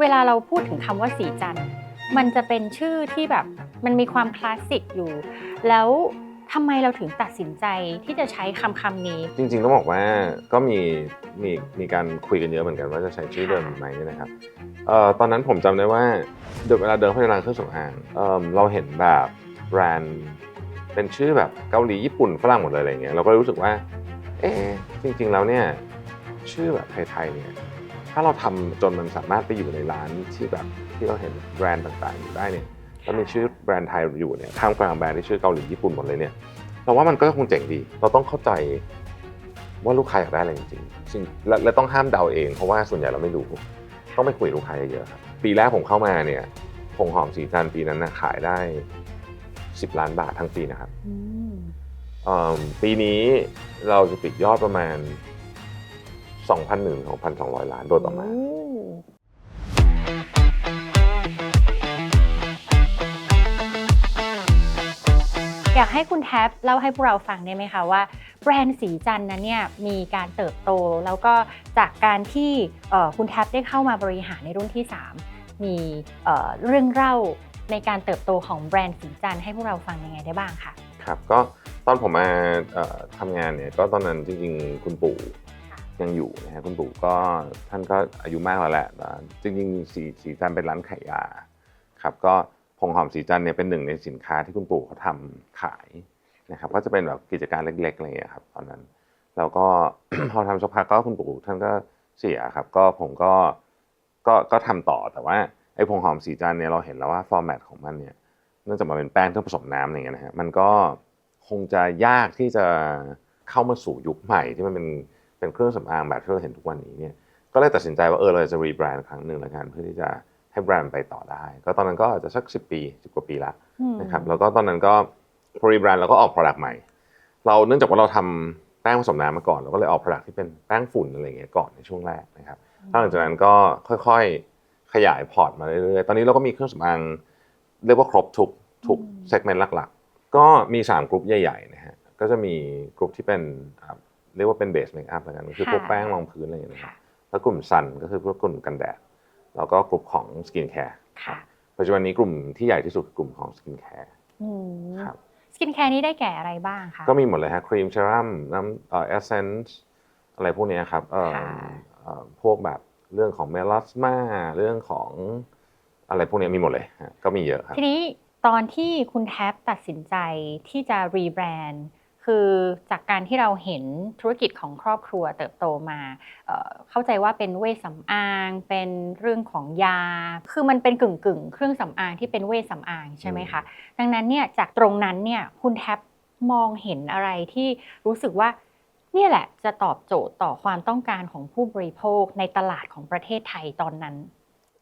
เวลาเราพูดถึงคำว่าสีจันทร์มันจะเป็นชื่อที่แบบมันมีความคลาสสิกอยู่ แล้วทำไมเราถึงตัดสินใจที่จะใช้คำคำนี้ จริงๆต้องบอกว่าก็มีมีมีการคุยกันเยอะเหมือนกันว่าจะใช้ชื่อเดิมไหมเนี่ยนะครับเอ่อตอนนั้นผมจำได้ว่าเดี๋ยวเวลาเดินเข้าไปในร้านเครื่องสำอางเอิ่มเราเห็นแบบแบรนด์เป็นชื่อแบบเกาหลีญี่ปุ่นฝรั่งหมดเลยอะไรเงี้ยเราก็รู้สึกว่าเอ๊ะจริง ๆ แล้วเนี่ยชื่อแบบไทยๆเนี่ย ถ้าเราทำจนมันสามารถไปอยู่ในร้านที่แบบที่เราเห็นแบรนด์ต่างๆ อยู่ได้เนี่ยแล้วมีชื่อแบรนด์ไทยอยู่เนี่ยท่ามกลางแบรนด์ที่ชื่อเกาหลีญี่ปุ่นหมดเลยเนี่ยเราว่ามันก็คงเจ๋งดี เราต้องเข้าใจว่าลูกค้าอยากได้อะไรจริงๆซึ่งและและต้องห้ามเดาเอง เพราะว่าส่วนใหญ่เราไม่รู้ต้องไปคุยกับลูกค้าเยอะๆครับปีแรกผมเข้ามาเนี่ยผงหอมสีจันทร์ปีนั้นนะขายได้ 10 ล้านบาททั้งปีนะครับอืมเอิ่มปีนี้เราจะปิดยอดประมาณ 2,001ถึง2,200 ล้านโดยประมาณโอ้อยากให้คุณแท็บเล่าให้พวกเราฟังได้ไหมคะว่าแบรนด์สีจันทร์นั้นเนี่ยมีการเติบโต แล้วก็จากการที่เอ่อคุณแท็บได้เข้ามาบริหารในรุ่นที่ 3 มีเอ่อเรื่องเล่าในการเติบโตของแบรนด์สีจันทร์ให้พวกเราฟังยังไงได้บ้างคะ ครับก็ตอนผมมาเอ่อทำงานเนี่ยก็ตอนนั้นจริงๆ คุณปู่ ยังอยู่นะฮะคุณปู่ก็ท่านก็อายุมากแล้วแหละจริงๆสีสีจันเป็นร้านขายยาครับก็ผงหอมสีจันเนี่ยเป็นหนึ่งในสินค้าที่คุณปู่เขาทำขายนะครับก็จะเป็นแบบกิจการเล็กๆอะไรอย่างเงี้ยครับตอนนั้นแล้วก็พอทำสักพักก็คุณปู่ท่านก็เสียครับก็ผมก็ก็ก็ทำต่อแต่ว่าไอ้ผงหอมสีจันเนี่ยเราเห็นแล้วว่าฟอร์แมตของมันเนี่ยเนื่องจากมันเป็นแป้งที่ผสมน้ำอะไรเงี้ยนะฮะมันก็คงจะยากที่จะเข้ามาสู่ยุคใหม่ที่มันเป็น เป็นเครื่องสำอางแบบที่เราเห็นทุกวันนี้เนี่ยก็เลยตัดสินใจว่าเออเราจะรีแบรนด์ครั้งหนึ่งแล้วกันเพื่อที่จะให้แบรนด์ไปต่อได้ ก็ตอนนั้นก็อาจจะสักสิปีสิบกว่าปีละอืมนะครับแล้วก็ตอนนั้นก็พอรีแบรนด์เราก็ออก product ใหม่ เราเนื่องจากว่าเราทำแป้งผสมน้ำมาก่อนเราก็เลยออก product ที่เป็นแป้งฝุ่นอะไรเงี้ยก่อนในช่วงแรกนะครับหลังจากนั้นก็ค่อยๆขยายพอร์ตมาเรื่อยๆ ตอนนี้เราก็มีเครื่องสำอางเรียกว่าครบทุกทุกอืมเซกเมนต์หลักๆ ก็มี 3 กลุ่มใหญ่ๆนะฮะก็จะมีกลุ่มที่เป็นอ่า เรียกว่าเป็นเบสเมคอัพแล้วกันก็คือพวกแป้งรองพื้นอะไรอย่างเงี้ยนะครับค่ะแล้วกลุ่มซันก็คือพวกกลุ่มกันแดด แล้วก็กลุ่มของสกินแคร์ค่ะปัจจุบันนี้กลุ่มที่ใหญ่ที่สุดคือกลุ่มของสกินแคร์อืมครับสกินแคร์นี้ได้แก่อะไรบ้างคะก็มีหมดเลยฮะครีมเซรั่มน้ำเอ่อเอเซนส์อะไรพวกเนี้ยครับเอ่อค่ะเอ่อพวกแบบเรื่องของเมลาสมาเรื่องของอะไรพวกเนี้ยมีหมดเลยฮะก็มีเยอะครับทีนี้ตอนที่คุณแท็บตัดสินใจที่จะรีแบรนด์ คือจากการที่เราเห็นธุรกิจของครอบครัวเติบโตมาเอ่อเข้าใจว่าเป็นเวชสำอาง เป็นเรื่องของยา คือมันเป็นกึ่งกึ่งๆเครื่องสำอางที่เป็นเวชสำอางใช่ไหมคะ ดังนั้นเนี่ยจากตรงนั้นเนี่ยคุณแท็บมองเห็นอะไรที่รู้สึกว่าเนี่ยแหละจะตอบโจทย์ต่อความต้องการของผู้บริโภคในตลาดของประเทศไทยตอนนั้น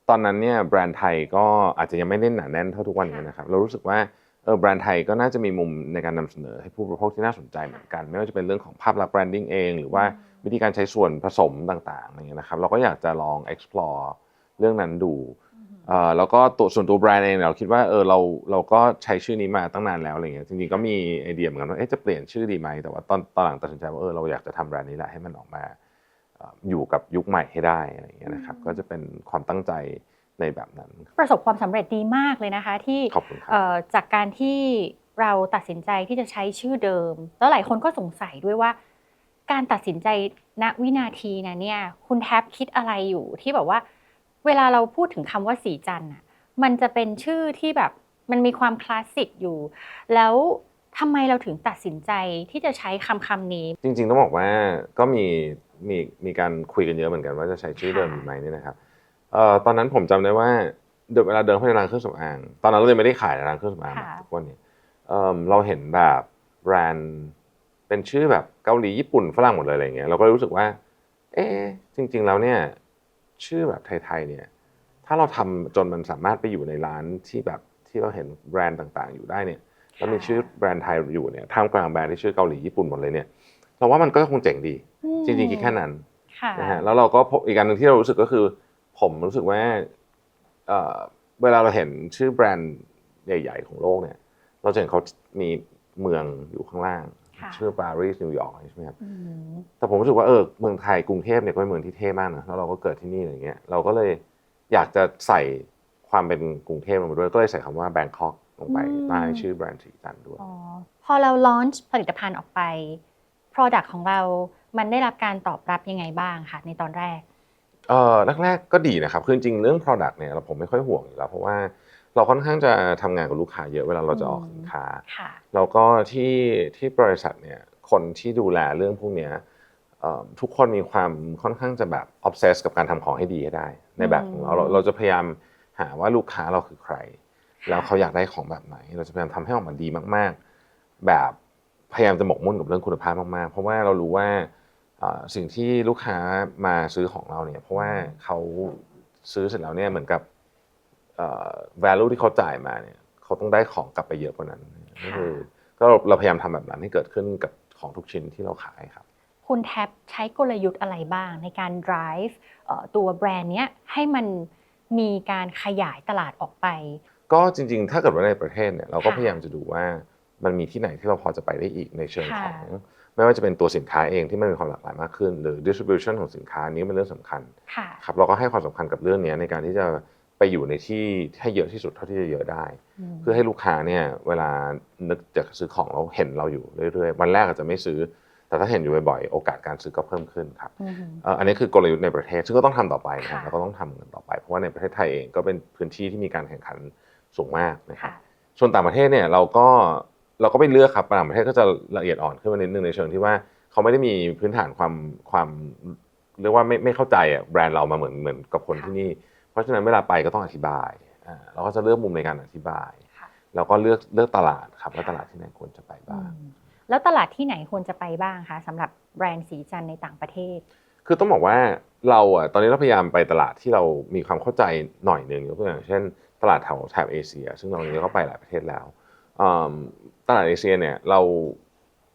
ตอนนั้นเนี่ยแบรนด์ไทยก็อาจจะยังไม่ได้หนาแน่นเท่าทุกวันนี้นะครับ เรารู้สึกว่าเออแบรนด์ไทยก็น่าจะมีมุมในการนำเสนอให้ผู้บริโภคที่น่าสนใจเหมือนกัน ไม่ว่าจะเป็นเรื่องของภาพลักษณ์แบรนดิ้งเอง หรือว่าวิธีการใช้ส่วนผสมต่างๆอะไรเงี้ยนะครับเราก็อยากจะลอง explore เรื่องนั้นดูเอ่อแล้วก็ตัวส่วนตัวแบรนด์เองเนี่ยเราคิดว่าเออเราเราก็ใช้ชื่อนี้มาตั้งนานแล้วอะไรเงี้ยจริงๆก็มีไอเดียเหมือนกันว่าเอ๊ะจะเปลี่ยนชื่อดีไหมแต่ว่าตอนตอนหลังตัดสินใจว่าเออเราอยากจะทำแบรนด์นี้แหละให้มันออกมาเอ่ออยู่กับยุคใหม่ให้ได้อะไรเงี้ยนะครับก็จะเป็นความตั้งใจ ในแบบนั้น ประสบความสำเร็จดีมากเลยนะคะ ที่ขอบคุณครับเอ่อจากการที่เราตัดสินใจที่จะใช้ชื่อเดิม แล้วหลายคนก็สงสัยด้วยว่า การตัดสินใจณวินาทีนั้นเนี่ยคุณแท็บคิดอะไรอยู่ที่แบบว่า เวลาเราพูดถึงคำว่าสีจันทร์อะมันจะเป็นชื่อที่แบบมันมีความคลาสสิกอยู่ แล้วทำไมเราถึงตัดสินใจที่จะใช้คำคำนี้ จริง ๆ ต้องบอกว่าก็มีมีมีการคุยกันเยอะเหมือนกันว่าจะใช้ชื่อเดิมค่ะดีไหมเนี่ยนะครับ เอ่อตอนนั้นผมจำได้ว่าเดี๋ยวเวลาเดินเข้าไปในร้านเครื่องสำอาง ตอนนั้นเรายังไม่ได้ขายในร้านเครื่องสำอางแบบทุกวันนี้เอิ่มเราเห็นแบบแบรนด์เป็นชื่อแบบเกาหลีญี่ปุ่นฝรั่งหมดเลยอะไรเงี้ยเราก็เลยรู้สึกว่า เอ๊ะจริง ๆ แล้วเนี่ยชื่อแบบไทยๆเนี่ย ถ้าเราทำจนมันสามารถไปอยู่ในร้านที่แบบที่เราเห็นแบรนด์ต่างๆ อยู่ได้เนี่ยแล้วมีชื่อแบรนด์ไทยอยู่เนี่ยท่ามกลางแบรนด์ที่ชื่อเกาหลีญี่ปุ่นหมดเลยเนี่ยเราว่ามันก็คงเจ๋งดี จริงๆคิดแค่นั้นค่ะนะฮะแล้วเราก็พบอีกการหนึ่งที่เรารู้สึกก็คือ ผมรู้สึกว่าเอ่อเวลาเราเห็นชื่อแบรนด์ใหญ่ ๆ ของโลกเนี่ย เราจะเห็นเขามีเมืองอยู่ข้างล่างค่ะชื่อปารีสนิวยอร์กใช่ไหมครับอืมแต่ผมรู้สึกว่าเออเมืองไทยกรุงเทพเนี่ยก็เป็นเมืองที่เท่มากนะแล้วเราก็เกิดที่นี่อะไรเงี้ยเราก็เลยอยากจะใส่ความเป็นกรุงเทพลงไปด้วยก็เลยใส่คำว่าแบงคอกลงไปใต้ชื่อแบรนด์สีจันทร์ด้วยอ๋อพอเราลอนช์ผลิตภัณฑ์ออกไป Product ของเรามันได้รับการตอบรับยังไงบ้างคะในตอนแรก เอ่อแรกๆก็ดีนะครับคือจริงๆเรื่อง Product เนี่ยเราผมไม่ค่อยห่วงอยู่แล้วเพราะว่าเราค่อนข้างจะทำงานกับลูกค้าเยอะเวลาเราจะออกสินค้าค่ะแล้วก็ที่ที่บริษัทเนี่ยคนที่ดูแลเรื่องพวกเนี้ยเอ่อทุกคนมีความค่อนข้างจะแบบ obsess กับการทำของให้ดีให้ได้ ในแบบของเราเราเราจะพยายามหาว่าลูกค้าเราคือใคร แล้วเขาอยากได้ของแบบไหน เราจะพยายามทำให้ออกมาดีมาก ๆ แบบพยายามจะหมกมุ่นกับเรื่องคุณภาพมากๆ เพราะว่าเรารู้ว่าเอ่อ สิ่งที่ลูกค้ามาซื้อของเราเนี่ยเพราะว่าเขาซื้อเสร็จแล้วเนี่ยเหมือนกับเอ่อ value ที่เขาจ่ายมาเนี่ยเขาต้องได้ของกลับไปเยอะกว่านั้นก็คือก็เราเราพยายามทำแบบนั้นให้เกิดขึ้นกับของทุกชิ้นที่เราขายครับ คุณแท็บใช้กลยุทธ์อะไรบ้างในการ drive เอ่อตัวแบรนด์เนี้ยให้มันมีการขยายตลาดออกไป ก็จริงๆ ถ้าเกิดว่าในประเทศเนี่ยเราก็ค่ะพยายามจะดูว่ามันมีที่ไหนที่เราพอจะไปได้อีกในเชิงค่ะของ ไม่ว่าจะเป็นตัวสินค้าเองที่มันมีความหลากหลายมากขึ้น หรือ distribution ของสินค้านี้เป็นเรื่องสำคัญค่ะครับเราก็ให้ความสำคัญกับเรื่องนี้ในการที่จะไปอยู่ในที่ให้เยอะที่สุดเท่าที่จะเยอะได้มเพื่อให้ลูกค้าเนี่ยเวลานึกจะซื้อของเราเห็นเราอยู่เรื่อยๆ วันแรกอาจจะไม่ซื้อ แต่ถ้าเห็นอยู่บ่อยๆ โอกาสการซื้อก็เพิ่มขึ้นครับอืมเอ่ออันนี้คือกลยุทธ์ในประเทศซึ่งก็ต้องทำต่อไปนะครับค่ะแล้วก็ต้องทำกันต่อไป เพราะว่าในประเทศไทยเองก็เป็นพื้นที่ที่มีการแข่งขันสูงมากนะครับค่ะส่วนต่างประเทศเนี่ยเราก็ เราก็ไปเลือกครับต่างประเทศก็จะละเอียดอ่อนขึ้นมานิดนึงในเชิงที่ว่าเขาไม่ได้มีพื้นฐานความความเรียกว่าไม่ไม่เข้าใจอะแบรนด์เรามาเหมือนเหมือนกับคนค่ะที่นี่ เพราะฉะนั้นเวลาไปก็ต้องอธิบายอ่าเราก็จะเลือกมุมในการอธิบายค่ะแล้วก็เลือกเลือกตลาดครับว่าตลาดที่ไหนควรจะไปอืบ้างมแล้วตลาดที่ไหนควรจะไปบ้างคะสำหรับแบรนด์สีจันทร์ในต่างประเทศ คือต้องบอกว่าเราอะตอนนี้เราพยายามไปตลาดที่เรามีความเข้าใจหน่อยหนึ่งยกตัวอย่างเช่น ตลาดแถวแถบเอเชีย ซึ่งเรานี้ก็ไปหลายประเทศแล้วอืม ตลาดเอเชียเนี่ยเรา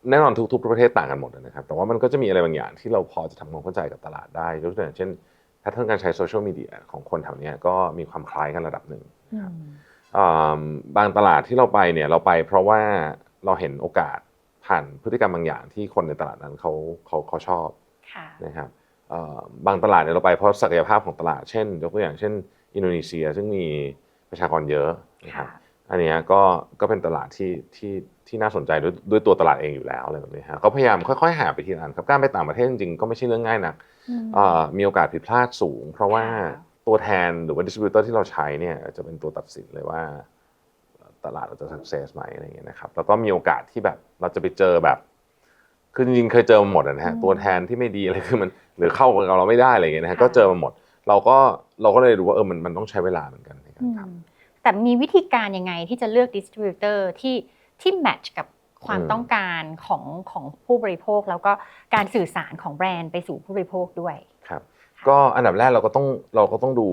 แน่นอนทุกๆประเทศต่างกันหมดนะครับ แต่ว่ามันก็จะมีอะไรบางอย่างที่เราพอจะทำความเข้าใจกับตลาดได้ยกตัวอย่างเช่นแพทเทิร์นการใช้โซเชียลมีเดียของคนแถวเนี้ยก็มีความคล้ายกันระดับหนึ่งอืมอืมบางตลาดที่เราไปเนี่ยเราไปเพราะว่าเราเห็นโอกาสผ่านพฤติกรรมบางอย่างที่คนในตลาดนั้นเขาเขาเขาชอบค่ะนะครับเอ่อบางตลาดเนี่ยเราไปเพราะศักยภาพของตลาด เช่น ยกตัวอย่างเช่น อินโดนีเซียซึ่งมีประชากรเยอะนะครับค่ะ อันเนี้ยก็ก็เป็นตลาดที่ที่ที่น่าสนใจด้วยด้วยตัวตลาดเองอยู่แล้วอะไรแบบนี้ฮะก็พยายามค่อย ๆ หาไปทีละอันครับการไปต่างประเทศจริงๆก็ไม่ใช่เรื่องง่ายนักอืมเอ่อมีโอกาสผิดพลาดสูง เพราะว่าค่ะตัวแทนหรือว่าดิสติบิวเตอร์ที่เราใช้เนี่ยจะเป็นตัวตัดสินเลยว่าตลาดเราจะ success ไหมอะไรอย่างเงี้ยนะครับแล้วก็มีโอกาสที่แบบเราจะไปเจอแบบคือจริงๆเคยเจอมาหมดอะนะฮะอืมตัวแทนที่ไม่ดีอะไรคือมันหรือเข้ากับเราไม่ได้อะไรอย่างเงี้ยนะฮะค่ะก็เจอมาหมด เราก็เราก็เลยรู้ว่าเออมันมันต้องใช้เวลาเหมือนกันในการอืมท แต่มีวิธีการยังไงที่จะเลือกดิสติบิวเตอร์ที่ที่แมทช์กับความอืมต้องการของของผู้บริโภค แล้วก็การสื่อสารของแบรนด์ไปสู่ผู้บริโภคด้วยำครับ ก็อันดับแรกเราก็ต้องเราก็ต้องดู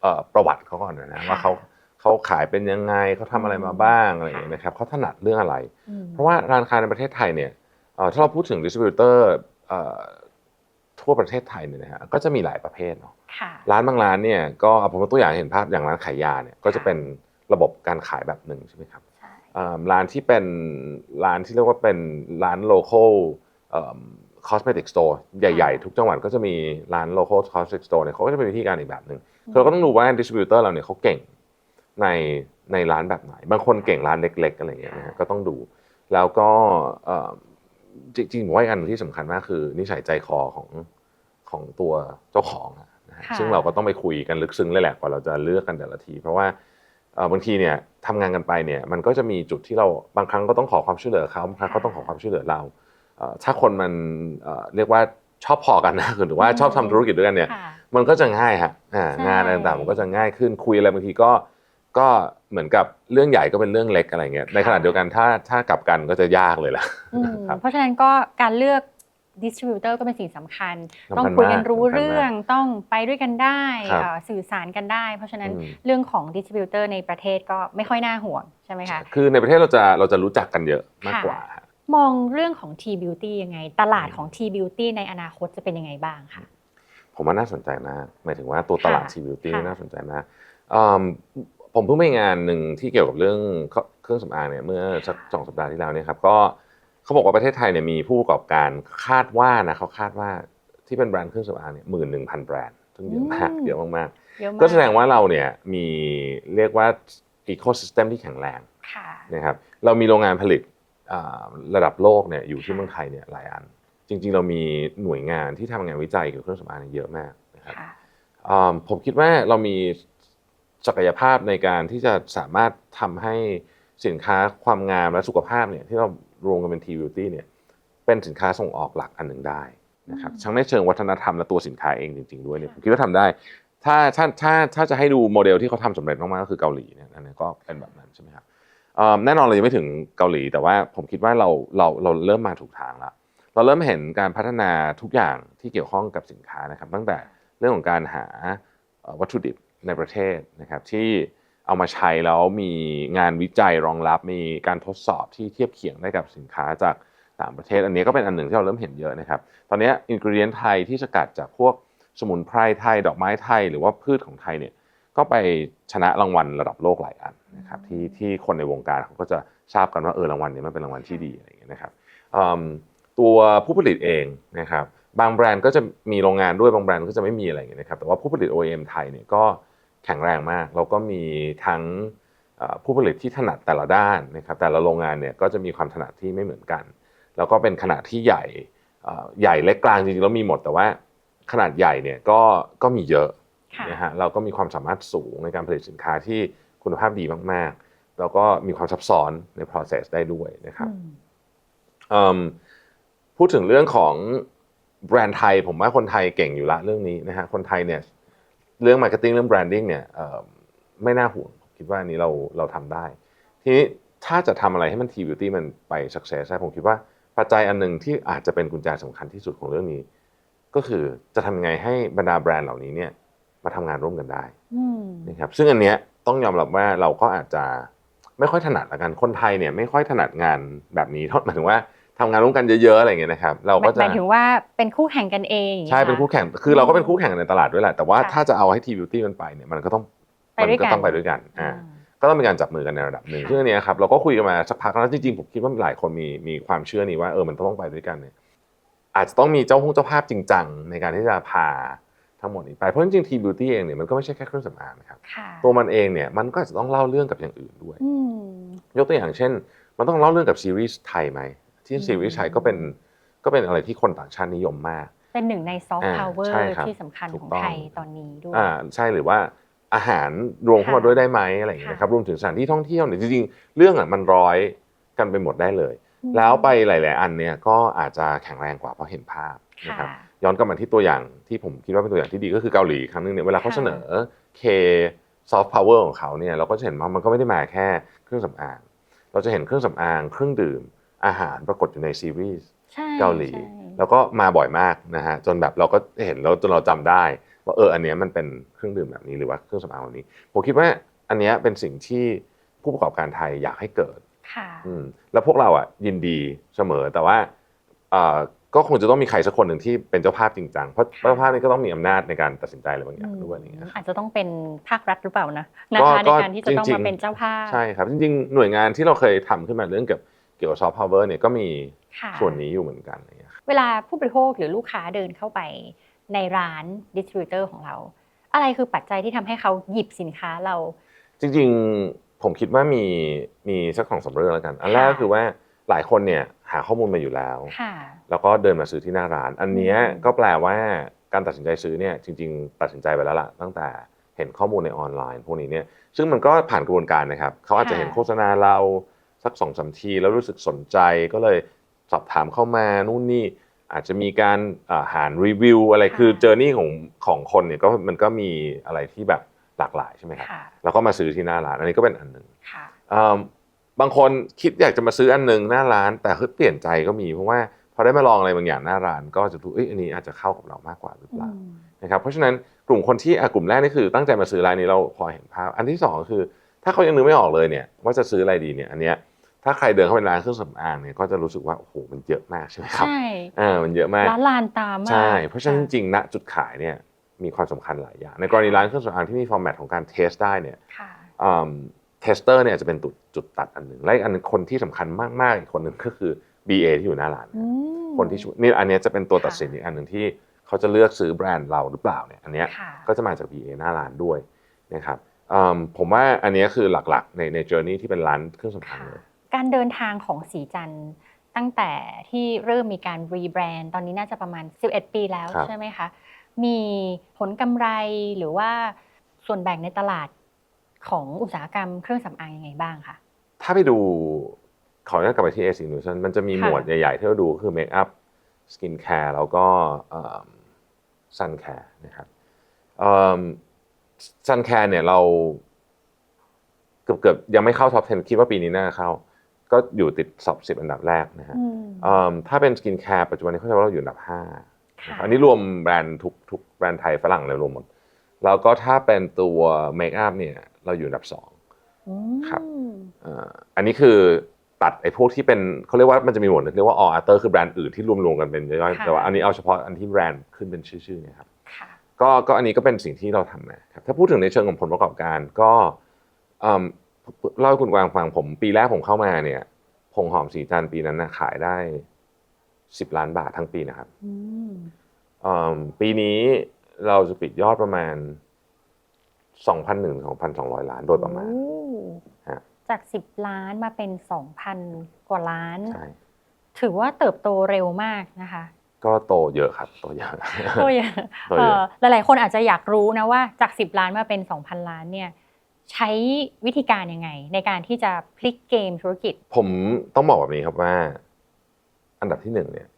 เอ่อประวัติเขาก่อนนะค่ะว่าเขาเขาขายเป็นยังไงเขาทำอะไรมาบ้างอะไรอย่างเงี้ยนะครับเขาถนัดเรื่องอะไรอืมเพราะว่าร้านค้าในประเทศไทยเนี่ยเอ่อถ้าเราพูดถึงดิสติบิวเตอร์ทั่วประเทศไทยเนี่ยนะฮะก็จะมีหลายประเภทเนาะค่ะ ร้านบางร้านเนี่ยก็เอาผมยกตัวอย่างให้เห็นภาพอย่างร้านขายยาเนี่ยก็จะเป็นระบบการขายแบบหนึ่งใช่ไหมครับใช่เอิ่มร้านที่เป็นร้านที่เรียกว่าเป็นร้าน local คอสเมติกสโตร์ใหญ่ๆ ทุกจังหวัดก็จะมีร้าน local cosmetic store เนี่ยเขาก็จะเป็นวิธีการอีกแบบหนึ่งคือเราก็ต้องดูว่าดิสติบิวเตอร์เราเนี่ยเขาเก่งในในร้านแบบไหน บางคนเก่งร้านเล็ก ๆ อะไรอย่างเงี้ยนะฮะก็ต้องดู แล้วก็เอิ่มจริงๆผมว่าอีกอันหนึ่งที่สำคัญมากคือ นิสัยใจคอของของตัวเจ้าของอะนะฮะค่ะ ซึ่งเราก็ต้องไปคุยกันลึกซึ้งเลยแหละกว่าเราจะเลือกกันแต่ละที เพราะว่าเอ่อบางทีเนี่ยทำงานกันไปเนี่ยมันก็จะมีจุดที่เราบางครั้งก็ต้องขอความช่วยเหลือเขาบางครั้งก็ต้องขอความช่วยเหลือเราเอ่อถ้าคนมันเอ่อเรียกว่าชอบพอกันนะหรือว่าชอบทำธุรกิจด้วยกันเนี่ยค่ะมันก็จะง่ายฮะอ่าใช่งานอะไรต่างๆมันก็จะง่ายขึ้นคุยอะไรบางทีก็ก็เหมือนกับเรื่องใหญ่ก็เป็นเรื่องเล็กอะไรเงี้ยในขณะเดียวกันถ้าถ้ากลับกันก็จะยากเลยล่ะอืมครับเพราะฉะนั้นก็การเลือก ดิสติบิวเตอร์ก็เป็นสิ่งสำคัญสำคัญ ต้องคุยกันมากรู้สำคัญมากเรื่องต้องไปด้วยกันได้ครับเอ่อสื่อสารกันได้ เพราะฉะนั้นอืมเรื่องของดิสติบิวเตอร์ในประเทศก็ไม่ค่อยน่าห่วงใช่ไหมคะคือในประเทศเราจะเราจะรู้จักกันเยอะมากค่ะกว่าฮะมองเรื่องของ T beauty ยังไง ตลาดของ T beauty ในอนาคตจะเป็นยังไงบ้างคะผมว่าน่าสนใจมากหมายถึงว่าตัวตลาดค่ะทีบิวตี้ค่ะน่าสนใจมากอืมผมเพิ่งไปงานหนึ่งที่เกี่ยวกับเรื่องเครื่องสำอางเนี่ยเมื่อสักสองสัปดาห์ที่แล้วเนี่ยครับก็ เขาบอกว่าประเทศไทยเนี่ยมีผู้ประกอบการคาดว่านะเขาคาดว่าที่เป็นแบรนด์เครื่องสำอางเนี่ยหมื่นหนึ่งพันแบรนด์ซึ่งเยอะมากอืมเยอะมากเยอะมากก็แสดงว่าเราเนี่ยมีเรียกว่าอีโค y ิสเต็มที่แข็งแรงค่ะนะครับเรามีโรงงานผลิตอ่าระดับโลกเนี่ยอยู่ที่ค่ะเมืองไทยเนี่ยหลายอัน จริง ๆ เรามีหน่วยงานที่ทำงานวิจัยเกี่ยวกับเครื่องสำอางเนี่ยเยอะมากนะครับค่ะอ่าผมคิดว่าเรามีศักยภาพในการที่จะสามารถทำให้สินค้าความงามและสุขภาพเนี่ยที่เรา รวมกันเป็นทีบิวตี้เนี่ยเป็นสินค้าส่งออกหลักอันหนึ่งได้นะครับอืมทั้งในเชิงวัฒนธรรมและตัวสินค้าเองจริง ๆด้วยเนี่ยผมคิดว่าทำได้ ถ้าถ้าถ้าถ้าจะให้ดูโมเดลที่เขาทำสำเร็จมากๆก็คือเกาหลีเนี่ยอันนี้ก็เป็นแบบนั้นใช่ไหมครับเอ่อแน่นอนเรายังไม่ถึงเกาหลี แต่ว่าผมคิดว่าเราเราเราเริ่มมาถูกทางแล้วเราเริ่มเห็นการพัฒนาทุกอย่างที่เกี่ยวข้องกับสินค้านะครับ ตั้งแต่เรื่องของการหาเอ่อวัตถุดิบในประเทศนะครับที่ เอามาใช้แล้วมีงานวิจัยรองรับมีการทดสอบที่เทียบเคียงได้กับสินค้าจากต่างประเทศ อันนี้ก็เป็นอันหนึ่งที่เราเริ่มเห็นเยอะนะครับ ตอนนี้อินก e เดียนไทยที่สกัดจากพวกสมุนไพรไทย ดอกไม้ไทย หรือว่าพืชของไทยเนี่ยก็ไปชนะรางวัลระดับโลกหลายอันนะครับที่ที่คนในวงการเขาก็จะทราบกันว่าเออรางวัลเนี้มันเป็นรางวัลที่ดีอะไรอย่างเงี้ยนะครับตัวผู้ผลิตเองนะครับบางแบรนด์ก็จะมีโรงงานด้วยบางแบรนด์ก็จะไม่มีอะไรอย่างเงี้ยนะครับแต่ว่าผู้ผลิต OEM ไทยเนี่ยก็ แข็งแรงมาก แล้วก็มีทั้งเอ่อผู้ผลิตที่ถนัดแต่ละด้านนะครับแต่ละโรงงานเนี่ยก็จะมีความถนัดที่ไม่เหมือนกัน แล้วก็เป็นขนาดที่ใหญ่เอ่อใหญ่เล็กกลางจริงๆแล้วมีหมด แต่ว่าขนาดใหญ่เนี่ยก็ก็มีเยอะค่ะนะฮะเราก็มีความสามารถสูงในการผลิตสินค้าที่คุณภาพดีมากๆ แล้วก็มีความซับซ้อนใน process ได้ด้วยนะครับอืมเอิ่มพูดถึงเรื่องของแบรนด์ไทย ผมว่าคนไทยเก่งอยู่ละเรื่องนี้นะฮะคนไทยเนี่ย เรื่อง marketing เรื่อง branding เนี่ยเอิ่มไม่น่าห่วงผมคิดว่าอันนี้เราเราทำได้ ทีนี้ถ้าจะทำอะไรให้มัน T beauty มันไป success ได้ผมคิดว่าปัจจัยอันหนึ่งที่อาจจะเป็นกุญแจสำคัญที่สุดของเรื่องนี้ ก็คือจะทำยังไงให้บรรดาแบรนด์เหล่านี้เนี่ยมาทำงานร่วมกันได้อืมนะครับซึ่งอันเนี้ยต้องยอมรับว่าเราก็อาจจะไม่ค่อยถนัดละกันคนไทยเนี่ยไม่ค่อยถนัดงานแบบนี้เท่าหมายถึงว่า ทำงานร่วมกันเยอะๆอะไรอย่างเงี้ยนะครับ เราก็หจะมายถึงว่าเป็นคู่แข่งกันเองใช่เป็นคู่แข่งคือเราก็เป็นคู่แข่งในตลาดด้วยแหละแต่ว่าค่ะถ้าจะเอาให้ทีบิวตี้มันไปเนี่ยมันก็ต้องไปมัด้วยก็กันต้องไปด้วยกันอ่าอืมก็ต้องมีการจับมือกันในระดับหนึ่งค่ะซึ่งอันเนี้ยครับเราก็คุยกันมาสักพักแล้วจริงๆผมคิดว่าหลายคนมีมีความเชื่อนี้ว่าเออมันต้องไปด้วยกันเนี่ยอาจจะต้องมีเจ้าห้องเจ้าภาพจริงจังในการที่จะพาทั้งหมดนี้ไปเพราะจริงๆทีบิวตี้เองเนี่ยมันก็ไม่ใช่แค่เครื่องสำอางนะครับค่ะตัวมันเองเนี่ยมันก็อาจจะต้องเล่าเรื่องกับอย่างอื่นด้วยอืมยกตัวอย่างเช่น มันต้องเล่าเรื่องกับซีรีส์ไทยไหม ที่อืมซีรีส์ไทยก็เป็นก็เป็นอะไรที่คนต่างชาตินิยมมาก เป็นหนึ่งในซอฟต์อ่าพาวเวอใช่ร์ครับที่สำคัญถูกของต้องไทยตอนนี้ด้วยอ่าใช่หรือว่าอาหารรวมเข้ามาค่ะด้วยได้ไหมอะไรอย่างเงี้ยนะครับรวมถึงสถานที่ท่องเที่ยวเนี่ยจริงๆ เรื่องอะมันร้อยกันไปหมดได้เลยอืมแล้วไปหลาย ๆ อันเนี่ยก็อาจจะแข็งแรงกว่าเพราะเห็นภาพนะครับค่ะย้อนกลับมาที่ตัวอย่างที่ผมคิดว่าเป็นตัวอย่างที่ดีก็คือเกาหลีครั้งหนึงเนี่ยเวลาเขาค่ะเสนอ K soft power ของเขาเนี่ยเราก็จะเห็นว่ามันก็ไม่ได้มาแค่เครื่องสำอาง เราจะเห็นเครื่องสำอางเครื่องดื่ม อาหารปรากฏอยู่ในซีรีส์ใช่เกาหลีใช่แล้วก็มาบ่อยมากนะฮะจนแบบเราก็เห็นแล้วจนเราจำได้ ว่าเอออันเนี้ยมันเป็นเครื่องดื่มแบบนี้หรือว่าเครื่องสำอางแบบนี้ผมคิดว่าอันเนี้ยเป็นสิ่งที่ผู้ประกอบการไทยอยากให้เกิดค่ะอืมแล้วพวกเราอะยินดีเสมอแต่ว่าเอ่อก็คงจะต้องมีใครสักคนหนึ่งที่เป็นเจ้าภาพจริงจังเพราะค่ะเจ้าภาพนี่ก็ต้องมีอำนาจในการตัดสินใจอะไรบางอย่างด้วยอะไรอย่างเงี้ยครับอาจจะต้องเป็นภาครัฐหรือเปล่านะก็นะคะในก็การที่จะต้องจริมางๆเป็นเจ้าภาพใช่ครับจริงๆหน่วยงานที่เราเคยทำขึ้นมาเรื่องเกี่ยว เกี่ยวกับซอฟต์พาวเวอร์เนี่ยก็มีค่ะส่วนนี้อยู่เหมือนกันอะไรอย่างเงี้ยครับเวลาผู้บริโภคหรือลูกค้าเดินเข้าไปในร้านดิสทริบิวเตอร์ของเรา อะไรคือปัจจัยที่ทำให้เขาหยิบสินค้าเรา จริงๆผมคิดว่ามีมีสักสองสามเรื่องแล้วกัน อันแรกค่ะก็คือว่าหลายคนเนี่ยหาข้อมูลมาอยู่แล้วค่ะแล้วก็เดินมาซื้อที่หน้าร้าน อันเนี้ยอืมก็แปลว่าการตัดสินใจซื้อเนี่ยจริง ๆ ตัดสินใจไปแล้วล่ะตั้งแต่เห็นข้อมูลในออนไลน์ พวกนี้เนี่ยซึ่งมันก็ผ่านกระบวนการนะครับเขาอาจจะเห็นโฆษณาเรา สักสองสามทีแล้วรู้สึกสนใจก็เลยสอบถามเข้ามานู่นนี่อาจจะมีการอ่าหารรีวิวอะไรคือเจอร์นี่ของของคนเนี่ยก็มันก็มีอะไรที่แบบหลากหลายใช่ไหมครับค่ะแล้วก็มาซื้อที่หน้าร้านอันนี้ก็เป็นอันหนึ่งค่ะอืมบางคนคิดอยากจะมาซื้ออันหนึ่งหน้าร้าน แต่เฮ้ยเปลี่ยนใจก็มีเพราะว่าพอได้มาลองอะไรบางอย่างหน้าร้าน ก็จะดูเอ้ยอันนี้อาจจะเข้ากับเรามากกว่าหรือเปล่านะครับเพราะฉะนั้นกลุ่มคนที่อะกลุ่มแรกนี่คือตั้งใจมาซื้อร้านนี้เราพอเห็นภาพ อันที่สองก็คือ ถ้าเขายังนึกไม่ออกเลยเนี่ยว่าจะซื้ออะไรดีเนี่ยอันเนี้ย ถ้าใครเดินเข้าไปในร้านเครื่องสำอางเนี่ยก็จะรู้สึกว่าโอ้โหมันเยอะมากใช่ไหมครับใช่อ่ามันเยอะมากร้านลานตามากใช่เพราะฉะนั้นจค่ริงๆณจุดขายเนี่ยมีความสำคัญหลายอย่าง ในกรณีร้านเครื่องสำอางที่มีฟอร์แมตของการเทสได้เนี่ยค่ะเทสเตอร์เนี่ยจะเป็นจุดจุดตัดอันหนึ่งและอีกอันหนึ่งคนที่สำคัญมากๆอีกคนหนึ่งก็คือ BA ที่อยู่หน้าร้านอืมคนที่ช่วยนี่อันเนี้ยจะเป็นตัวค่ะตัดสินอีกอันหนึ่งที่เขาจะเลือกซื้อแบรนด์เราหรือเปล่าเนี่ยอันเนี้ยค่ะก็จะมาจาก VA หน้าร้านด้วยนะครับอืมผมว่าอันเนี้ยคือหลักๆในใน journey ที่เป็นร้านเครื่องสำอางค่ะเลย การเดินทางของสีจันทร์ตั้งแต่ที่เริ่มมีการรีแบรนด์ตอนนี้น่าจะประมาณ 11 ปีแล้วครับใช่ไหมคะ มีผลกำไรหรือว่าส่วนแบ่งในตลาดของอุตสาหกรรมเครื่องสำอางยังไงบ้างคะ ถ้าไปดูขออนุญาตกลับไปที่ AC Nutrition มันจะมีค่ะหมวดใหญ่ ๆ ที่เราดูก็คือเมคอัพสกินแคร์แล้วก็ซันแคร์นะครับซันแคร์เนี่ยเราเกือบๆยังไม่เข้าท็อป 10 คิดว่าปีนี้น่าจะเข้า ก็อยู่ติดสอบ10อันดับแรกนะฮะอืมเอิ่มถ้าเป็นสกินแคร์ปัจจุบันนี้เขาจะว่าเราอยู่อันดับ5ค่ะอันนี้รวมแบรนด์ทุกทุกแบรนด์ไทยฝรั่งเลยรวมหมด แล้วก็ถ้าเป็นตัวเมคอัพเนี่ยเราอยู่อันดับ2อืมครับเอ่ออันนี้คือตัดไอ้พวกที่เป็นเขาเรียกว่ามันจะมีหมวดหนึ่งเรียกว่า all other คือแบรนด์อื่นที่รวมๆกันเป็นย่อยๆค่ะแต่ว่าอันนี้เอาเฉพาะอันที่แบรนด์ขึ้นเป็นชื่อๆเนี่ยครับค่ะก็ก็อันนี้ก็เป็นสิ่งที่เราทำนะครับถ้าพูดถึงในเชิงของผลประกอบการก็ เอิ่มเล่าให้คุณกวางฟังผมปีแรกผมเข้ามาเนี่ยผงหอมสีจันทร์ปีนั้นนะขายได้10ล้านบาททั้งปีนะครับอืมเอิ่มปีนี้เราจะปิดยอดประมาณ2,100 2,200ล้านโดยประมาณโอ้ฮะจาก10ล้านมาเป็น2,000กว่าล้านใช่ถือว่าเติบโตเร็วมากนะคะ ก็โตเยอะครับโตเยอะโตเยอะโตเยอะเอ่อหลายๆคนอาจจะอยากรู้นะว่าจาก10ล้านมาเป็น2,000ล้านเนี่ย ใช้วิธีการยังไง ในการที่จะพลิกเกมธุรกิจ ผมต้องบอกแบบนี้ครับว่า อันดับที่หนึ่งเนี่ย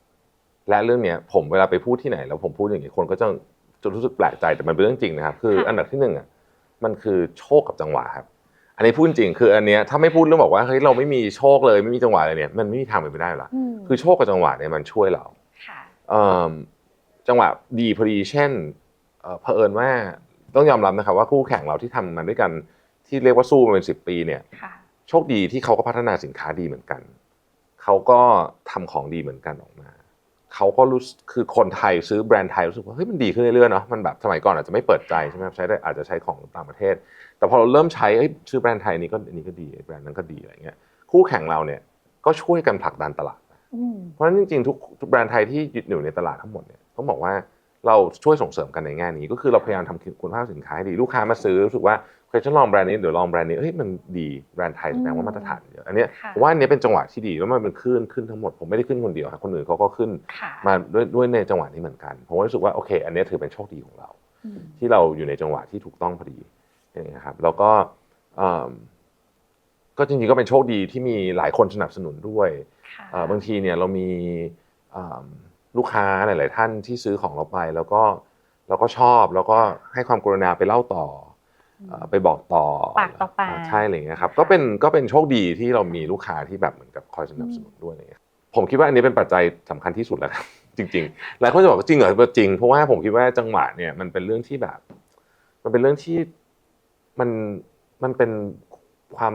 และเรื่องเนี้ยผมเวลาไปพูดที่ไหน แล้วผมพูดอย่างนี้คนก็จะจะรู้สึกแปลกใจแต่มันเป็นเรื่องจริงนะครับคือค่ะอันดับที่หนึ่งอะมันคือโชคกับจังหวะครับ อันนี้พูดจริงคืออันเนี้ยถ้าไม่พูดเรื่องบอกว่าเฮ้ยเราไม่มีโชคเลยไม่มีจังหวะเลยเนี่ยมันไม่มีทางเป็นไปได้หรอกมคือโชคกับจังหวะเนี่ยมันช่วยเราค่ะเอิ่มจังหวะดีพอดีเช่นเอ่อเผอิญว่าต้องยอมรับนะครับว่าคู่แข่งเราที่ทำมาด้วยกัน ที่เรียกว่าสู้มาเป็นสิบปีเนี่ยค่ะโชคดีที่เขาก็พัฒนาสินค้าดีเหมือนกัน เขาก็ทำของดีเหมือนกันออกมาเขาก็รู้สึกคือคนไทยซื้อแบรนด์ไทยรู้สึกว่าเฮ้ยมันดีขึ้นเรื่อยๆเนาะมันแบบสมัยก่อนอาจจะไม่เปิดใจใช่ไหมครับใช้ได้อาจจะใช้ของต่างประเทศ แต่พอเราเริ่มใช้เอ้ยซื้อแบรนด์ไทยนี้ก็อันนี้ก็ดีไอ้แบรนด์นั้นก็ดีอะไรเงี้ยคู่แข่งเราเนี่ยก็ช่วยกันผลักดันตลาดอืมเพราะฉะนั้นจริงๆทุกทุกแบรนด์ไทยที่อยู่ในตลาดทั้งหมดเนี่ยต้องบอกว่า เราช่วยส่งเสริมกันในแง่นี้ ก็คือเราพยายามทำคุณภาพสินค้าให้ดีลูกค้ามาซื้อรู้สึกว่าเคยฉันลองแบรนด์นี้เดี๋ยวลองแบรนด์นี้เฮ้ยมันดีแบรนด์ไทยแสดงว่ามาตรฐานเยอะอันเนี้ยค่ะผมว่าอันเนี้ยเป็นจังหวะที่ดีแล้วมันเป็นขึ้นขึ้นทั้งหมดผมไม่ได้ขึ้นคนเดียวครับคนอื่นเขาก็ขึ้นค่ะมาด้วยด้วยในจังหวะนี้เหมือนกันผมก็รู้สึกว่าโอเค อันเนี้ยถือเป็นโชคดีของเราอืมที่เราอยู่ในจังหวะที่ถูกต้องพอดีอย่างเงี้ยครับแล้วก็เอิ่มก็จริงๆก็เป็นโชคดีที่มีหลายคนสนับสนุนด้วยค่ะเอ่อบางทีเนี่ยเรามีเอิ่ม ลูกค้าหลาย ๆ ท่านที่ซื้อของเราไป แล้วก็แล้วก็ชอบแล้วก็ให้ความกรุณาไปเล่าต่อเอ่อไปบอกต่อปากต่อปาก ใช่อะไรอย่างเงี้ยครับค่ะก็เป็นก็เป็นโชคดีที่เรามีลูกค้าที่แบบเหมือนกับคอยสนับสนุนด้วยอะไรเงี้ยผมคิดว่าอันนี้เป็นปัจจัยสำคัญที่สุดแล้วครับ จริง ๆ หลายคนจะบอกว่าจริงเหรอจริงเพราะว่าผมคิดว่าจังหวะเนี่ยมันเป็นเรื่องที่แบบ มันเป็นเรื่องที่มันมันเป็นความ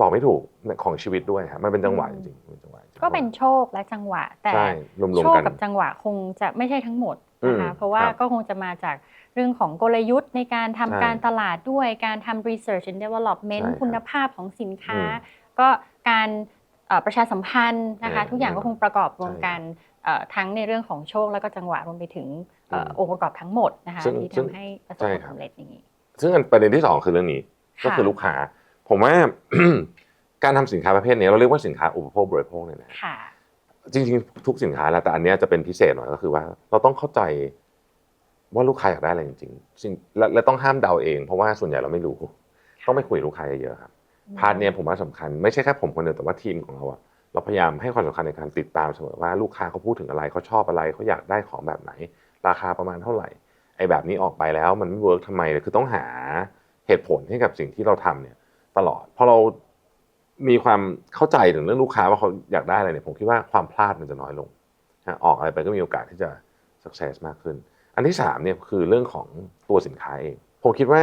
บอกไม่ถูกของชีวิตด้วยครับมันเป็นจังหวะจริงๆเป็นจังหวะจริงๆก็เป็นโชคและจังหวะ แต่ใช่รวมโชๆคกันกับจังหวะคงจะไม่ใช่ทั้งหมดนะคะอืมเพราะว่าครับก็คงจะมาจากเรื่องของกลยุทธ์ในการทำใช่การตลาดด้วยการทำ research and development ใช่ครับคุณภาพของสินค้าอืมก็การเอ่อประชาสัมพันธ์นะคะเออทุกอย่างก็คงประกอบรวมใช่กันเอ่อทั้งในเรื่องของโชคแล้วก็จังหวะรวมไปถึงเอ่ออืมองค์ประกอบทั้งหมดนะคะซึ่งที่ซึ่งทำให้ประสบใช่ความครับสำเร็จอย่างนี้ ซึ่งอันประเด็นที่สองคือเรื่องนี้ค่ะก็คือลูกค้า ผมว่าการทำสินค้าประเภทนี้เราเรียกว่าสินค้าอุปโภคบริโภคเนี่ยนะค่ะจริงๆ ทุกสินค้าแหละแต่อันเนี้ยจะเป็นพิเศษหน่อยก็คือว่า เราต้องเข้าใจว่าลูกค้าอยากได้อะไรจริงๆสิ่งและและต้องห้ามเดาเอง เพราะว่าส่วนใหญ่เราไม่รู้ ต้องไปคุยกับลูกค้าเยอะๆครับพาร์ทเนี้ยผมว่าสำคัญไม่ใช่แค่ผมคนเดียวแต่ว่าทีมของเราอะเราพยายามให้ความสำคัญในการติดตามเสมอว่าลูกค้าเขาพูดถึงอะไรเขาชอบอะไรเขาอยากได้ของแบบไหน ราคาประมาณเท่าไหร่ไอ้แบบนี้ออกไปแล้วมันไม่เวิร์กทำไมคือต้องหาเหตุผลให้กับสิ่งที่เราทำเนี่ย ตลอดพอเรามีความเข้าใจถึงเรื่องลูกค้าว่าเขาอยากได้อะไรเนี่ยผมคิดว่าความพลาดมันจะน้อยลงนะออกอะไรไปก็มีโอกาสที่จะ success มากขึ้น อันที่สามเนี่ยคือเรื่องของตัวสินค้าเอง ผมคิดว่า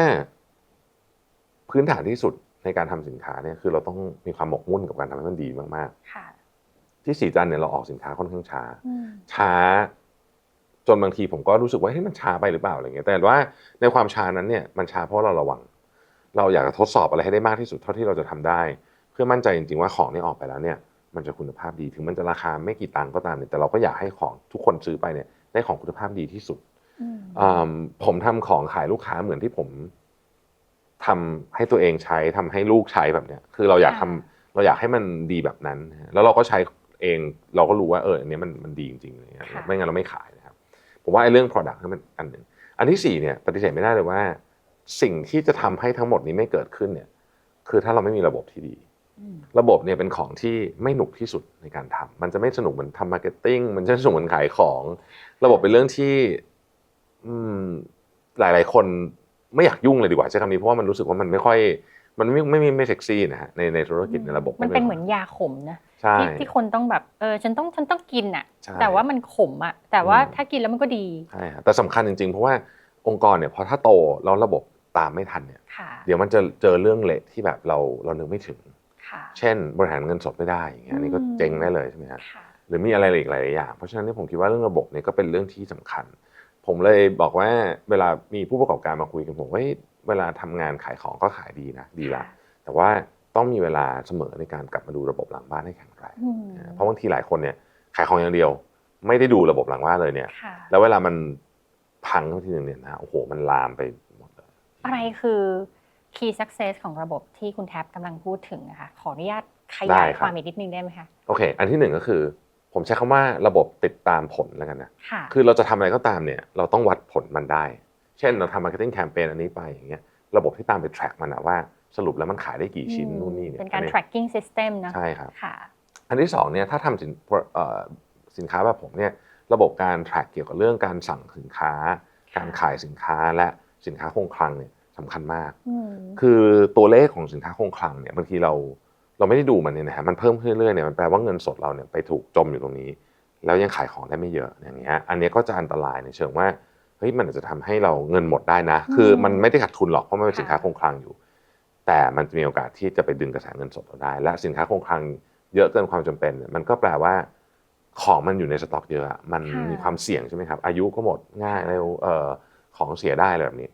พื้นฐานที่สุดในการทำสินค้าเนี่ยคือเราต้องมีความหมกมุ่นกับการทำให้มันดีมากค่ะๆที่สีจันทร์เนี่ยเราออกสินค้าค่อนข้างช้าอืมช้า จนบางทีผมก็รู้สึกว่าเฮ้ยมันช้าไปหรือเปล่าอะไรเงี้ยแต่ว่าในความช้านั้นเนี่ยมันช้าเพราะเราระวัง เราอยากจะทดสอบอะไรให้ได้มากที่สุดเท่าที่เราจะทำได้ เพื่อมั่นใจจริงๆว่าของที่ออกไปแล้วเนี่ยมันจะคุณภาพดีถึงมันจะราคาไม่กี่ตังค์ก็ตามเนี่ยแต่เราก็อยากให้ของทุกคนซื้อไปเนี่ยได้ของคุณภาพดีที่สุดอืมอืมผมทำของขายลูกค้าเหมือนที่ผมทำให้ตัวเองใช้ทำให้ลูกใช้แบบเนี้ยคือเราอยากทำเราอยากให้มันดีแบบนั้นนะฮะแล้วเราก็ใช้เองเราก็รู้ว่าเอออันเนี้ยมันมันดีจริงๆอะไรเงี้ยไม่งั้นเราไม่ขายนะครับผมว่าไอ้เรื่อง product นี่มันอันหนึ่งอันที่สี่เนี่ยปฏิเสธไม่ได้เลยว่า สิ่งที่จะทำให้ทั้งหมดนี้ไม่เกิดขึ้นเนี่ยคือถ้าเราไม่มีระบบที่ดีอืมระบบเนี่ยเป็นของที่ไม่หนุกที่สุดในการทำมันจะไม่สนุกเหมือนทำมาร์เก็ตติ้งมันจะไม่สนุกเหมือนขายของ ระบบเป็นเรื่องที่อืมหลาย ๆ คนไม่อยากยุ่งเลยดีกว่าใช้คำนี้เพราะว่ามันรู้สึกว่ามันไม่ค่อยมันไม่ไม่ไม่ไม่เซ็กซี่นะฮะในในธุรกิจในระบบมันเป็นเหมือนยาขมนะใช่ที่ที่คนต้องแบบเออฉันต้องฉันต้องกินอะใช่แต่ว่ามันขมอะแต่ว่าอืมถ้ากินแล้วมันก็ดีใช่ฮะแต่สำคัญจริง ๆ เพราะว่าองค์กรเนี่ยพอถ้าโตแล้วระบบ ตามไม่ทันเนี่ยค่ะเดี๋ยวมันจะเจอเรื่องเละที่แบบเราเรานึกไม่ถึงค่ะเช่นบริหารเงินสดไม่ได้อย่างเงี้ยอันนี้ก็อืมเจ๊งได้เลยใช่ไหมฮะค่ะหรือมีอะไรอีกหลายๆอย่าง เพราะฉะนั้นเนี่ยผมคิดว่าเรื่องระบบเนี่ยก็เป็นเรื่องที่สำคัญ ผมเลยบอกว่าเวลามีผู้ประกอบการมาคุยกันผมว่าเฮ้ยเวลาทำงานขายของก็ขายดีนะดีละแต่ว่าต้องมีเวลาเสมอในการกลับมาดูระบบหลังบ้านให้แข็งแรงอืมนะเพราะบางทีหลายคนเนี่ยขายของอย่างเดียว ไม่ได้ดูระบบหลังบ้านเลยเนี่ยค่ะแล้วเวลามันพังทีหนึ่งเนี่ยนะโอ้โหมันลามไปหมดเลย อะไรคือ key success ของระบบที่คุณแท็บกำลังพูดถึงนะคะขออนุญาตขได้ยายครับความอีกนิดนึงได้ไหมคะโอเค อันที่หนึ่งก็คือ ผมใช้คำว่าระบบติดตามผลแล้วกันนะค่ะคือเราจะทำอะไรก็ตามเนี่ยเราต้องวัดผลมันได้ เช่นเราทำมาร์เก็ตติ้งแคมเปญอันนี้ไปอย่างเงี้ยระบบที่ตามไป track มันอะว่าสรุปแล้วมันขายได้กี่ชิ้นอืมนู่นนี่เนี่ยเป็นการอัย tracking system เนอะใช่ครับค่ะอันที่สองเนี่ยถ้าทำสินเอ่อสินค้าแบบผมเนี่ยระบบการ track เกี่ยวกับเรื่องการสั่งสินค้า การขายสินค้าและ สินค้าคงคลังเนี่ยสำคัญมากอืมคือตัวเลขของสินค้าคงคลังเนี่ยบางทีเราเราไม่ได้ดูมันเนี่ยนะฮะมันเพิ่มขึ้นเรื่อยๆเนี่ยมันแปลว่าเงินสดเราเนี่ยไปถูกจมอยู่ตรงนี้ แล้วยังขายของได้ไม่เยอะอย่างเงี้ยอันเนี้ยก็จะอันตรายในเชิงว่าเฮ้ยมันอาจจะทำให้เราเงินหมดได้นะ คือมันไม่ได้ขาดทุนหรอกเพราะมันเป็นสินค้าคงคลังอยู่ แต่มันจะมีโอกาสที่จะไปดึงกระแสเงินสดเราได้ และสินค้าคงคลังเยอะเกินความจำเป็นเนี่ยมันก็แปลว่าของมันอยู่ในสต็อกเยอะอะมันค่ะมีความเสี่ยงใช่ไหมครับอายุก็หมดง่ายเร็วเอ่อ ของเสียได้อะไรแบบนี้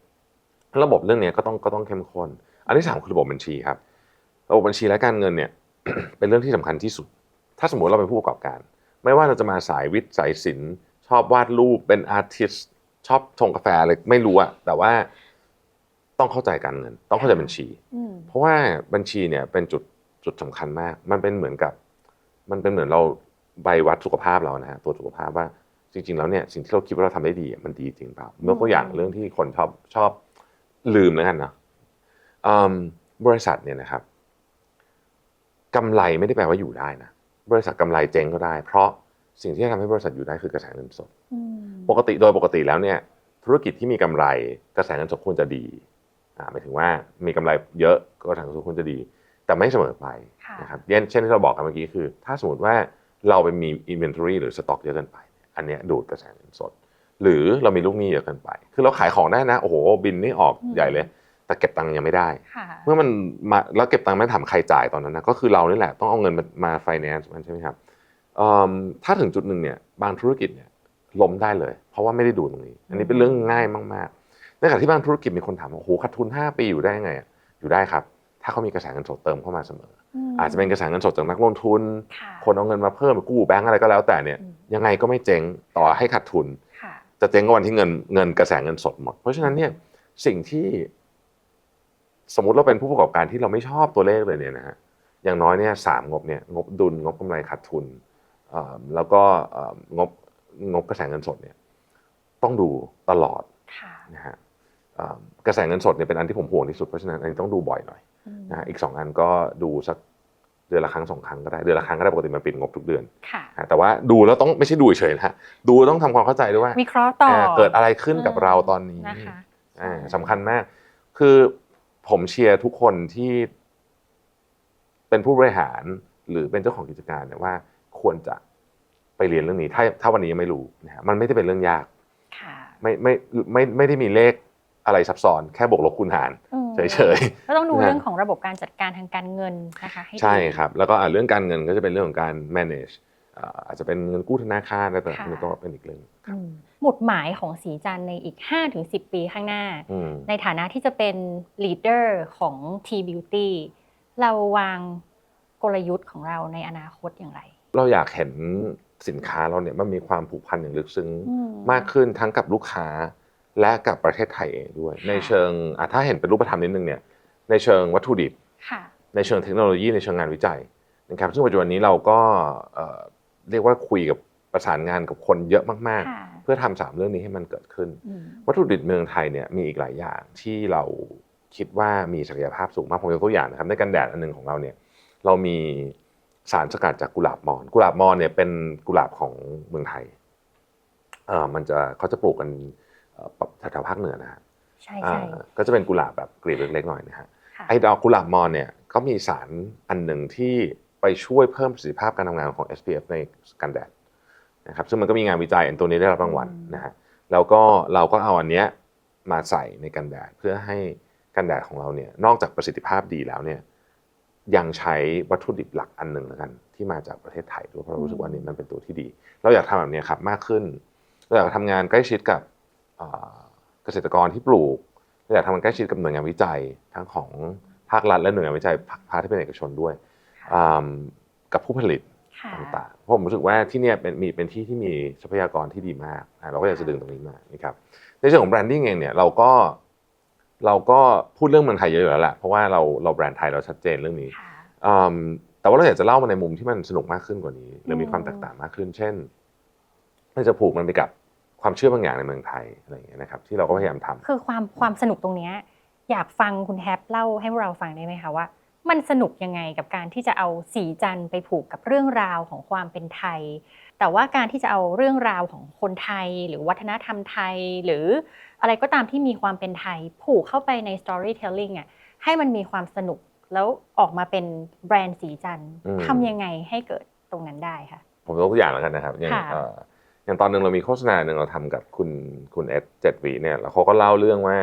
ระบบเรื่องเนี้ยก็ต้องก็ต้องเข้มข้น อันที่สามคือระบบบัญชีครับ ระบบบัญชีและการเงินเนี่ยเป็นเรื่องที่สำคัญที่สุด ถ้าสมมติเราเป็นผู้ประกอบการ ไม่ว่าเราจะมาสายวิทย์สายศิลป์ชอบวาดรูปเป็นอาร์ติสชอบชงกาแฟอะไรไม่รู้อะแต่ว่าต้องเข้าใจการเงิน ต้องเข้าใจบัญชีอืมเพราะว่าบัญชีเนี่ยเป็นจุดจุดสำคัญมาก มันเป็นเหมือนกับ มันเป็นเหมือนเราใบวัดสุขภาพเรานะฮะตัวสุขภาพว่า จริง ๆ แล้วเนี่ยสิ่งที่เราคิดว่าเราทำได้ดีอะมันดีจริงเปล่าเมื่อตัวอย่างเรื่องที่คนชอบชอบลืมแล้วกันเนาะอืมบริษัทเนี่ยนะครับกำไรไม่ได้แปลว่าอยู่ได้นะบริษัทกำไรเจ๊งก็ได้ เพราะสิ่งที่จะทำให้บริษัทอยู่ได้คือกระแสเงินสดอืมปกติโดยปกติแล้วเนี่ยธุรกิจที่มีกำไรกระแสเงินสดควรจะดีอ่าหมายถึงว่ามีกำไรเยอะก็กระแสเงินสดควรจะดี แต่ไม่เสมอไปค่ะนะครับเช่นเช่นที่เราบอกกันเมื่อกี้คือ ถ้าสมมติว่าเราไปมี inventory หรือสต็อกเยอะเกินไป อันเนี้ยดูดกระแสเงินสด หรือเรามีลูกหนี้เยอะเกินไป คือเราขายของได้นะ โอ้โห บินนี่ออกอืมใหญ่เลย แต่เก็บตังค์ยังไม่ได้ค่ะเมื่อมันมาแล้วเก็บตังค์ไม่ถามใครจ่ายตอนนั้นนะก็คือเรานี่แหละต้องเอาเงินมามา finance มันใช่ไหมครับเอิ่มถ้าถึงจุดหนึ่งเนี่ยบางธุรกิจเนี่ยล้มได้เลย เพราะว่าไม่ได้ดูตรงนี้ อันนี้เป็นเรื่องง่ายมากๆในขณะที่บางธุรกิจมีคนถามว่าโอ้โหขาดทุน 5 ปีอยู่ได้ไงอะอยู่ได้ครับ ถ้าเขามีกระแสเงินสดเติมเข้ามาเสมอมอาจจะเป็นกระแสเงินสดจากนักลงทุนค่ะคนเอาเงินมาเพิ่มกู้แบงก์อะไรก็แล้วแต่เนี่ยอืมยังไงก็ไม่เจ๊งต่อให้ขาดทุนค่ะจะเจ๊งก็วันที่เงินเงินกระแสเงินสดหมด เพราะฉะนั้นเนี่ยสิ่งที่ สมมุติเราเป็นผู้ประกอบการที่เราไม่ชอบตัวเลขเลยเนี่ยนะฮะอย่างน้อยเนี่ยสามงบเนี่ยงบดุลงบกำไรขาดทุนเอ่อแล้วก็เอ่องบงบกระแสเงินสดเนี่ยต้องดูตลอดค่ะนะฮะเอ่อกระแสเงินสดเนี่ยเป็นอันที่ผมห่วงที่สุดเพราะฉะนั้นอันนี้ต้องดูบ่อยหน่อยอืม นะฮะอีกสองอันก็ดูสักเดือนละครั้งสองครั้งก็ได้เดือนละครั้งก็ได้ปกติมันปิดงบทุกเดือนค่ะนะฮะแต่ว่าดูแล้วต้องไม่ใช่ดูเฉยๆนะฮะดูต้องทำความเข้าใจด้วยว่าวิเคราะห์ต่อเอ่อเกิดอะไรขึ้นกับเราตอนนี้นะคะอ่าใช่สำคัญมาก คือผมเชียร์ทุกคนที่ เป็นผู้บริหารหรือเป็นเจ้าของกิจการเนี่ยว่า ควรจะไปเรียนเรื่องนี้ ถ้าถ้าวันนี้ยังไม่รู้นะฮะมันไม่ได้เป็นเรื่องยากค่ะไม่ไม่ไม่ไม่ได้มีเลขอะไรซับซ้อนแค่บวกลบคูณหารอืม เฉยก็ต้องดูนะฮะเรื่องของระบบการจัดการทางการเงินนะคะให้ดีๆใช่ครับ แล้วก็อะเรื่องการเงินก็จะเป็นเรื่องของการ manage อ่าอาจจะเป็นเงินกู้ธนาคารอะไรต่างๆนี่ก็เป็นอีกเรื่องครับอืมหมุดหมายของสีจันทร์ในอีก 5-10 ปีข้างหน้าอืมในฐานะที่จะเป็น leader ของ T Beauty เราวางกลยุทธ์ของเราในอนาคตอย่างไร เราอยากเห็นสินค้าเราเนี่ยมันมีความผูกพันอย่างลึกซึ้งอืมากขึ้นทั้งกับลูกค้า และกับประเทศไทยเองด้วยค่ะในเชิงอะถ้าเห็นเป็นรูปธรรมนิดนึงเนี่ยในเชิงวัตถุดิบค่ะในเชิงเทคโนโลยีในเชิงงานวิจัยนะครับซึ่งปัจจุบันนี้เราก็เอ่อเรียกว่าคุยกับประสานงานกับคนเยอะมากค่ะๆเพื่อทำสามเรื่องนี้ให้มันเกิดขึ้นอืมวัตถุดิบเมืองไทยเนี่ยมีอีกหลายอย่างที่เราคิดว่ามีศักยภาพสูงมากผมยกตัวอย่างนะครับในกันแดดอันหนึงของเราเนี่ยเรามีสารสกัดจากกุหลาบมอน กุหลาบมอนเนี่ยเป็นกุหลาบของเมืองไทยเอ่อมันจะเขาจะปลูกกันเอ่อ แถวๆภาคเหนือนะฮะใช่อ่าใช่ก็จะเป็นกุหลาบแบบกลีบเล็กๆหน่อยนะฮะค่ะไอ้ดอกกุหลาบมอนเนี่ยก็มีสารอันหนึ่งที่ไปช่วยเพิ่มประสิทธิภาพการทำงานของ SPF ในกันแดดนะครับซึ่งมันก็มีงานวิจัยอันตัวนี้ได้รับรางวัลนะฮะแล้วก็เราก็เอาอันเนี้ยมาใส่ในกันแดดเพื่อให้กันแดดของเราเนี่ยนอกจากประสิทธิภาพดีแล้วเนี่ยยังใช้วัตถุดิบหลักอันหนึ่งแล้วกัน ที่มาจากประเทศไทยด้วยเพราะเรารู้สึกว่านี่มันเป็นตัวที่ดี เราอยากทำแบบเนี้ยครับมากขึ้นเราอยากทำงานใกล้ชิดกับอ่า เกษตรกรที่ปลูกเราอยากทำงานใกล้ชิดกับหน่วยงานวิจัย ทั้งของภาครัฐและหน่วยงานวิจัยภาคภาคที่เป็นเอกชนด้วยอ่ากับผู้ผลิตค่ะต่างๆเพราะผมรู้สึกว่าที่เนี่ยเป็นมีเป็นที่ที่มีทรัพยากรที่ดีมากอะเราก็อยากจะดึงตรงนี้มานะครับในเชิงของแบรนดิ้งเองเนี่ยเราก็เราก็พูดเรื่องเมืองไทยเยอะอยู่แล้วแหละเพราะว่าเราเราแบรนด์ไทยเราชัดเจนเรื่องนี้ค่ะ อืมแต่ว่าเราอยากจะเล่ามาในมุมที่มันสนุกมากขึ้นกว่านี้ หรือมีอืมความแตกต่างมากขึ้น เช่นเราจะผูกมันไปกับ ความเชื่อบางอย่างในเมืองไทยอะไรอย่างเงี้ยนะครับที่เราก็พยายามทำคือความความสนุกตรงเนี้ยอยากฟังคุณแฮปเล่าให้เราฟังได้ไหมคะว่า มันสนุกยังไงกับการที่จะเอาสีจันทร์ไปผูกกับเรื่องราวของความเป็นไทย แต่ว่าการที่จะเอาเรื่องราวของคนไทย หรือวัฒนธรรมไทย หรืออะไรก็ตามที่มีความเป็นไทย ผูกเข้าไปใน storytelling อะให้มันมีความสนุกแล้วออกมาเป็นแบรนด์สีจันทร์อืมทำยังไงให้เกิดตรงนั้นได้ค่ะผมยกตัวอย่างแล้วกันนะครับอย่างค่ะเอ่ออย่างตอนหนึ่งเรามีโฆษณาหนึ่งเราทำกับคุณคุณเอสเจ็ดวีเนี่ยแล้วเขาก็เล่าเรื่องว่า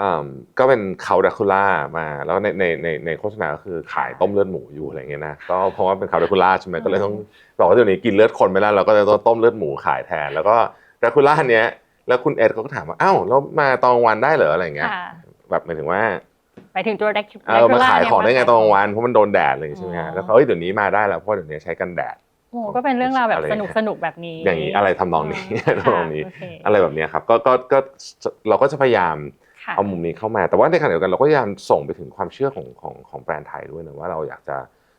อ่าก็เป็นเขาด a คูล่ามาแล้วในในในในโฆษณาก็คือขายต้มเลือดหมูอยู่อะไรเงี้ยนะก็เพราะว่าเป็นเขาด a คูล่าใช่ไหมก็เลยต้องบอกว่าเดี๋ยวนี้กินเลือดคนไม่ได้เราก็เลยต้องต้มเลือดหมูขายแทน แล้วก็ด a คูล่าเนี้ยแล้วคุณเอสเขาก็ถามว่าอ้าวแล้วมาตอนกลางวันได้เหรออะไรเงี้ยค่ะแบบหมายถึงว่าหมายถึงตัว Dracula เออมาขายเนี่ของได้ไงมตอนกลางวันเพราะมันโดนแดดอะไรอย่างเลยใช่ไหมอ๋ฮะอแล้วเขาเอ้ยเดี๋ยวนี้มาได้แล้วเพราะเดี๋ยวนี้ใช้กันแดด โอ้ก็เป็นเรื่องราวแบบอะไรสนุกสนุกแบบนี้ อย่างนี้อะไรทำนองนี้ค่ะทำนองนี้โอเคอะไรแบบเนี้ยครับก็ก็ก็เราก็จะพยายามค่ะเอามุมนี้เข้ามา แต่ว่าในขณะเดียวกันเราก็พยายามส่งไปถึงความเชื่อของของของแบรนด์ไทยด้วยนะว่าเราอยากจะ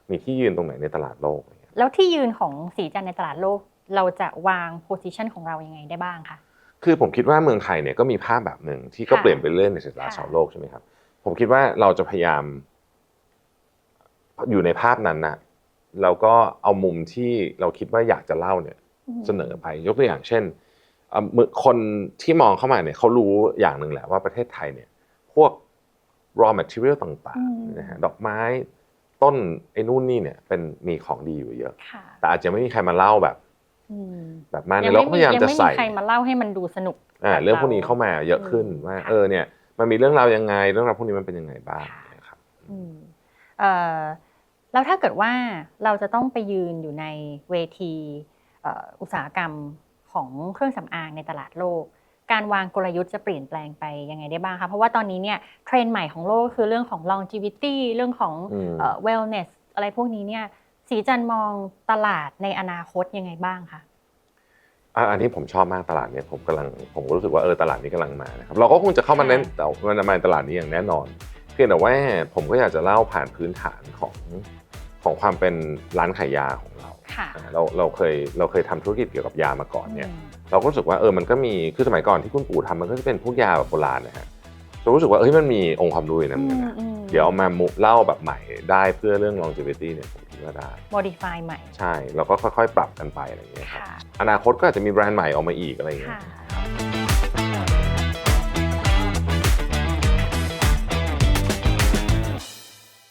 มีที่ยืนตรงไหนในตลาดโลกอะไรเงี้ยแล้วที่ยืนของสีจันทร์ในตลาดโลก เราจะวางโพสิชันของเรายังไงได้บ้างคะคือผมคิดว่าเมืองไทยเนี่ยก็มีภาพแบบหนึ่งที่ก็ค่ะเปลี่ยนไปเรื่อยในสายตาค่ะชาวโลกใช่ไหมครับผมคิดว่าเราจะพยายาม อยู่ในภาพนั้นนะ แล้วก็เอามุมที่เราคิดว่าอยากจะเล่าเนี่ยเสนอไปยกตัวอย่างเช่นเอ่อมือคนที่มองเข้ามาเนี่ยเขารู้อย่างหนึ่งแหละว่าประเทศไทยเนี่ยพวก raw material ต่างอืมๆนะฮะดอกไม้ต้นไอ้นู่นนี่เนี่ยเป็นมีของดีอยู่เยอะค่ะแต่อาจจะไม่มีใครมาเล่าแบบอืมแบบมายัเนี่ยงเราไม่ก็มีพยายามยังจะไม่มีใส่ใครมาเล่าให้มันดูสนุกอ่าแบบเรื่องพวกนี้เข้ามาเยอะขึ้นอืมว่าค่ะเออเนี่ยมันมีเรื่องราวยังไง เรื่องราวพวกนี้มันเป็นยังไงบ้างนะครับอืมเอ่อ แล้วถ้าเกิดว่าเราจะต้องไปยืนอยู่ในเวทีเอ่ออุตสาหกรรมของเครื่องสำอางในตลาดโลก การวางกลยุทธ์จะเปลี่ยนแปลงไปยังไงได้บ้างคะเพราะว่าตอนนี้เนี่ยเทรนด์ใหม่ของโลกก็คือเรื่องของ longevity เรื่องของอืมเอ่อ wellness อะไรพวกนี้เนี่ยสีจันทร์มองตลาดในอนาคตยังไงบ้างคะอะอันนี้ผมชอบมากตลาดเนี้ยผมกำลังผมก็รู้สึกว่าเออตลาดนี้กำลังมานะครับเราก็คงจะเข้ามาเน้นแต่มันมาในตลาดนี้อย่างแน่นอน เพียงแต่ว่าผมก็อยากจะเล่าผ่านพื้นฐานของ ของความเป็นร้านขายยาของเราค่ะอ่าเราเราเคยเราเคยทำธุรกิจเกี่ยวกับยามาก่อนเนี่ยอืมเราก็รู้สึกว่าเออมันก็มีคือสมัยก่อนที่คุณปู่ทำมันก็จะเป็นพวกยาแบบโบราณนะฮะเรารู้สึกว่าเฮ้ยมันมีองค์ความรู้อยู่ในนั้นเหมือนกันนะอืมเดี๋ยวเอามามุเล่าแบบใหม่ได้เพื่อเรื่อง longevity เนี่ยผมคิดว่าได้ modify ใหม่ ใช่ เราก็ค่อยๆ ปรับกันไปอะไรอย่างเงี้ยครับค่ะอนาคตก็อาจจะมีแบรนด์ใหม่ออกมาอีกอะไรอย่างเงี้ยค่ะ